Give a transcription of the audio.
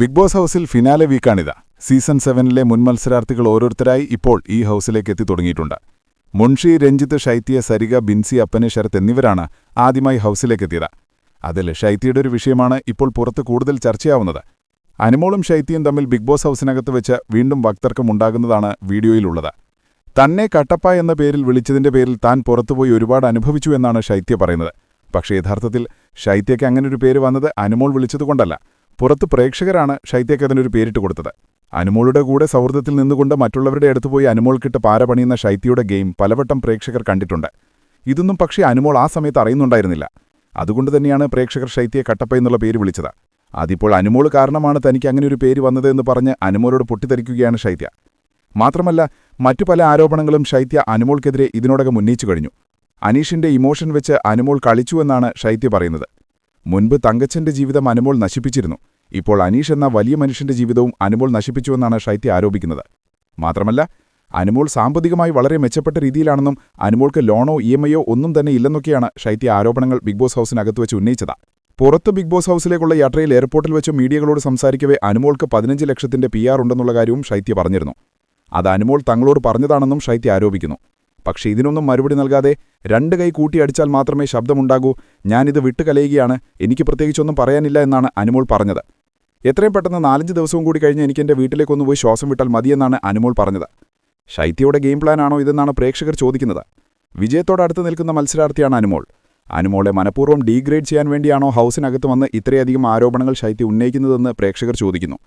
Big boss ഹൗസിൽ finale വീക്കാണിത്. Season സെവനിലെ മുൻ മത്സരാർത്ഥികൾ ഓരോരുത്തരായി ഇപ്പോൾ ഈ ഹൗസിലേക്ക് എത്തി തുടങ്ങിയിട്ടുണ്ട്. മുൻഷി രഞ്ജിത്ത് ഷൈത്യ സരിക ബിൻസി അപ്പനെ ശരത് എന്നിവരാണ് ആദ്യമായി ഹൗസിലേക്കെത്തിയത് അതിൽ ഷൈത്യയുടെ ഒരു വിഷയമാണ് ഇപ്പോൾ പുറത്ത് കൂടുതൽ ചർച്ചയാവുന്നത്. അനുമോളും ഷൈത്യയും തമ്മിൽ ബിഗ് ബോസ് ഹൗസിനകത്ത് വെച്ച് വീണ്ടും വാക്തർക്കമുണ്ടാകുന്നതാണ് വീഡിയോയിലുള്ളത്. തന്നെ കട്ടപ്പ എന്ന പേരിൽ വിളിച്ചതിന്റെ പേരിൽ താൻ പുറത്തുപോയി ഒരുപാട് അനുഭവിച്ചു എന്നാണ് ശൈത്യ പറയുന്നത്. പക്ഷേ യഥാർത്ഥത്തിൽ ശൈത്യയ്ക്ക് അങ്ങനൊരു പേര് വന്നത് അനുമോൾ വിളിച്ചതുകൊണ്ടല്ല. പുറത്ത് പ്രേക്ഷകരാണ് ശൈത്യയ്ക്ക് അതിനൊരു പേരിട്ട് കൊടുത്തത്. അനുമോളുടെ കൂടെ സൗഹൃദത്തിൽ നിന്നുകൊണ്ട് മറ്റുള്ളവരുടെ അടുത്ത് പോയി അനുമോൾക്കിട്ട് പാര പണിയുന്ന ശൈത്യയുടെ ഗെയിം പലവട്ടം പ്രേക്ഷകർ കണ്ടിട്ടുണ്ട്. ഇതൊന്നും പക്ഷേ അനുമോൾ ആ സമയത്ത് അറിയുന്നുണ്ടായിരുന്നില്ല. അതുകൊണ്ട് തന്നെയാണ് പ്രേക്ഷകർ ശൈത്യയെ കട്ടപ്പ എന്നുള്ള പേര് വിളിച്ചത്. അതിപ്പോൾ അനുമോൾ കാരണമാണ് തനിക്ക് അങ്ങനെ ഒരു പേര് വന്നത് എന്ന് പറഞ്ഞ് അനുമോളോട് പൊട്ടിത്തെറിക്കുകയാണ് ശൈത്യ. മാത്രമല്ല മറ്റു പല ആരോപണങ്ങളും ശൈത്യ അനുമോൾക്കെതിരെ ഇതിനോടകം ഉന്നയിച്ചു കഴിഞ്ഞു. അനീഷിന്റെ ഇമോഷൻ വെച്ച് അനുമോൾ കളിച്ചുവെന്നാണ് ശൈത്യ പറയുന്നത്. മുൻപ് തങ്കച്ചന്റെ ജീവിതം അനുമോൾ നശിപ്പിച്ചിരുന്നു. ഇപ്പോൾ അനീഷ് എന്ന വലിയ മനുഷ്യന്റെ ജീവിതവും അനുമോൾ നശിപ്പിച്ചുവെന്നാണ് ശൈത്യ ആരോപിക്കുന്നത്. മാത്രമല്ല അനുമോൾ സാമ്പത്തികമായി വളരെ മെച്ചപ്പെട്ട രീതിയിലാണെന്നും അനുമോൾക്ക് ലോണോ ഇ എം ഐയോ ഒന്നും തന്നെ ഇല്ലെന്നൊക്കെയാണ് ശൈത്യ ആരോപണങ്ങൾ ബിഗ് ബോസ് ഹൗസിനകത്ത് വെച്ച് ഉന്നയിച്ചത്. പുറത്ത് ബിഗ് ബോസ് ഹൗസിലേക്കുള്ള യാത്രയിൽ എയർപോർട്ടിൽ വെച്ച് മീഡിയകളോട് സംസാരിക്കവേ അനുമോൾക്ക് പതിനഞ്ച് ലക്ഷത്തിന്റെ പി ആർ ഉണ്ടെന്നുള്ള കാര്യവും ശൈത്യ പറഞ്ഞിരുന്നു. അത് അനുമോൾ തങ്ങളോട് പറഞ്ഞതാണെന്നും ശൈത്യ ആരോപിക്കുന്നു. പക്ഷേ ഇതിനൊന്നും മറുപടി നൽകാതെ രണ്ട് കൈ കൂട്ടിയടിച്ചാൽ മാത്രമേ ശബ്ദമുണ്ടാകൂ. ഞാനിത് വിട്ടുകലയുകയാണ്. എനിക്ക് പ്രത്യേകിച്ചൊന്നും പറയാനില്ല എന്നാണ് അനുമോൾ പറഞ്ഞത്. എത്രയും പെട്ടെന്ന് നാലഞ്ച് ദിവസവും കൂടി കഴിഞ്ഞ് എനിക്ക് എന്റെ വീട്ടിലേക്കൊന്ന് പോയി ശ്വാസം വിട്ടാൽ മതിയെന്നാണ് അനുമോൾ പറഞ്ഞത്. ശൈത്യയുടെ ഗെയിം പ്ലാനാണോ ഇതെന്നാണ് പ്രേക്ഷകർ ചോദിക്കുന്നത്. വിജയത്തോടടുത്ത് നിൽക്കുന്ന മത്സരാർത്ഥിയാണ് അനുമോൾ. അനുമോളെ മനഃപൂർവം ഡീഗ്രേഡ് ചെയ്യാൻ വേണ്ടിയാണോ ഹൗസിനകത്ത് വന്ന് ഇത്രയധികം ആരോപണങ്ങൾ ശൈത്യ ഉന്നയിക്കുന്നതെന്ന് പ്രേക്ഷകർ ചോദിക്കുന്നു.